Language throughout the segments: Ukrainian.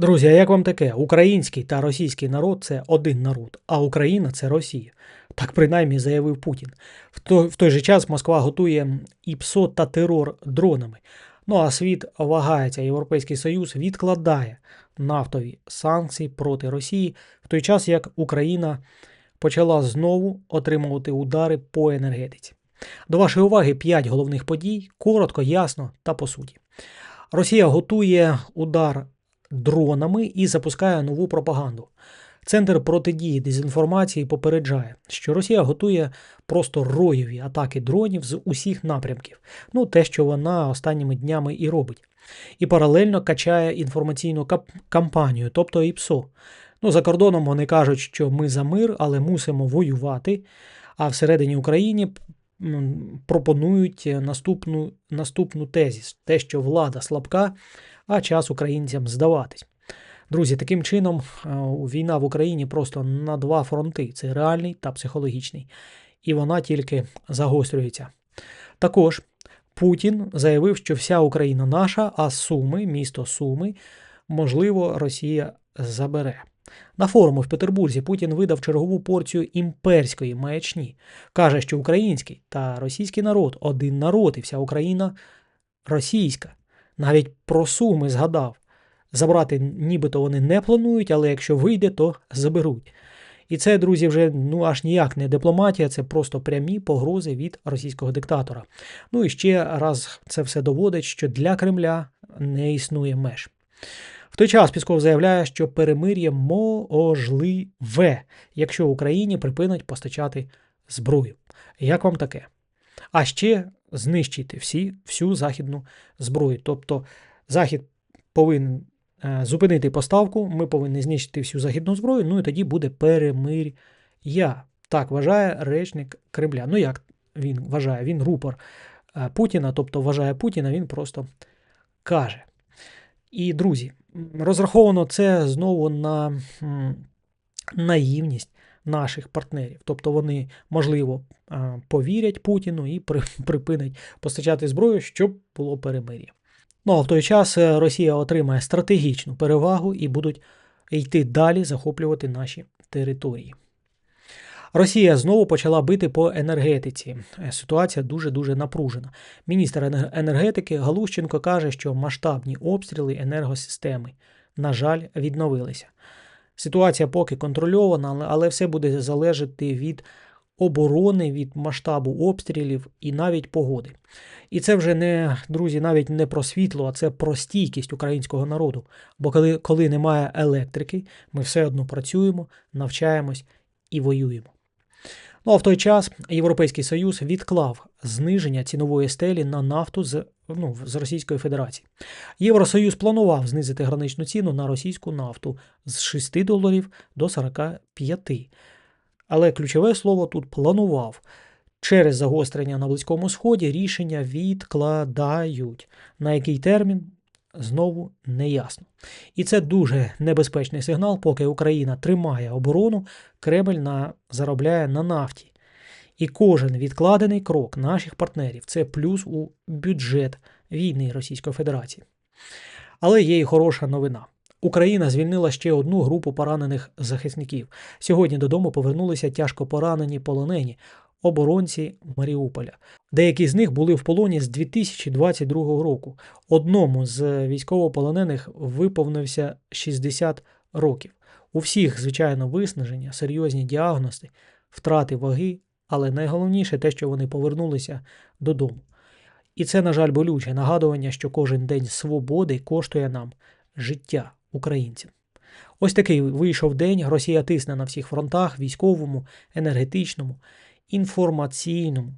Друзі, а як вам таке? Український та російський народ це один народ, а Україна це Росія. Так принаймні заявив Путін. В той, же час Москва готує ІПСО та терор дронами. Ну а світ вагається, Європейський Союз відкладає нафтові санкції проти Росії, в той час як Україна почала знову отримувати удари по енергетиці. До вашої уваги 5 головних подій, коротко, ясно та по суті. Росія готує удар дронами і запускає нову пропаганду. Центр протидії дезінформації попереджає, що Росія готує просто роєві атаки дронів з усіх напрямків. Ну, те, що вона останніми днями і робить. І паралельно качає інформаційну кампанію, тобто ІПСО. Ну, За кордоном вони кажуть, що ми за мир, але мусимо воювати. А всередині України пропонують наступну наступну тезіс: те, що влада слабка, а час українцям здаватись. Друзі, таким чином е, війна в Україні просто на два фронти: це реальний та психологічний. І вона тільки загострюється. Також Путін заявив, що вся Україна наша, а Суми, місто Суми, можливо, Росія забере. На форуму в Петербурзі Путін видав чергову порцію імперської маячні. Каже, що український та російський народ один народ, і вся Україна російська. Навіть про суми згадав. Забрати нібито вони не планують, але якщо вийде, то заберуть. І це, друзі, вже ну аж ніяк не дипломатія, це просто прямі погрози від російського диктатора. Ну і ще раз це все доводить, що для Кремля не існує меж. В той час Пісков заявляє, що перемир'я можливе, якщо Україні припинить постачати зброю. Як вам таке? А ще знищити всі, всю західну зброю. Тобто Захід повинен е, зупинити поставку, ми повинні знищити всю західну зброю, ну і тоді буде перемир'я. Так вважає речник Кремля. Ну як він вважає? Він рупор е, Путіна, тобто вважає Путіна, він просто каже. І, друзі, розраховано це знову на наївність наших партнерів. Тобто вони, можливо, повірять Путіну і припинять постачати зброю, щоб було перемир'я. Ну а в той час е, Росія отримає стратегічну перевагу і будуть йти далі захоплювати наші території. Росія знову почала бити по енергетиці. Е, ситуація дуже-дуже напружена. Міністр енергетики Галущенко каже, що масштабні обстріли енергосистеми, на жаль, відновилися. Ситуація поки контрольована, але все буде залежати від оборони, від масштабу обстрілів і навіть погоди. І це вже не, друзі, навіть не про світло, а це про стійкість українського народу. Бо коли, коли немає електрики, ми все одно працюємо, навчаємось і воюємо. Ну а в той час Європейський Союз відклав зниження цінової стелі на нафту з ну, з Російської Федерації. Євросоюз планував знизити граничну ціну на російську нафту з 6 доларів до 45. Але ключове слово тут планував. Через загострення на Близькому Сході рішення відкладають. На який термін знову не ясно. І це дуже небезпечний сигнал, поки Україна тримає оборону, Кремль на, заробляє на нафті. І кожен відкладений крок наших партнерів це плюс у бюджет війни Російської Федерації. Але є і хороша новина. Україна звільнила ще одну групу поранених захисників. Сьогодні додому повернулися тяжко поранені полонені оборонці Маріуполя. Деякі з них були в полоні з 2022 року. Одному з військовополонених виповнився 60 років. У всіх, звичайно, виснаження, серйозні діагнози, втрати ваги, але найголовніше те, що вони повернулися додому. І це, на жаль, болюче нагадування, що кожен день свободи коштує нам життя українців. Ось такий вийшов день. Росія тисне на всіх фронтах: військовому, енергетичному, інформаційному.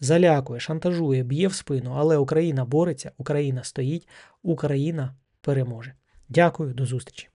Залякує, шантажує, б'є в спину, але Україна бореться, Україна стоїть, Україна переможе. Дякую, до зустрічі.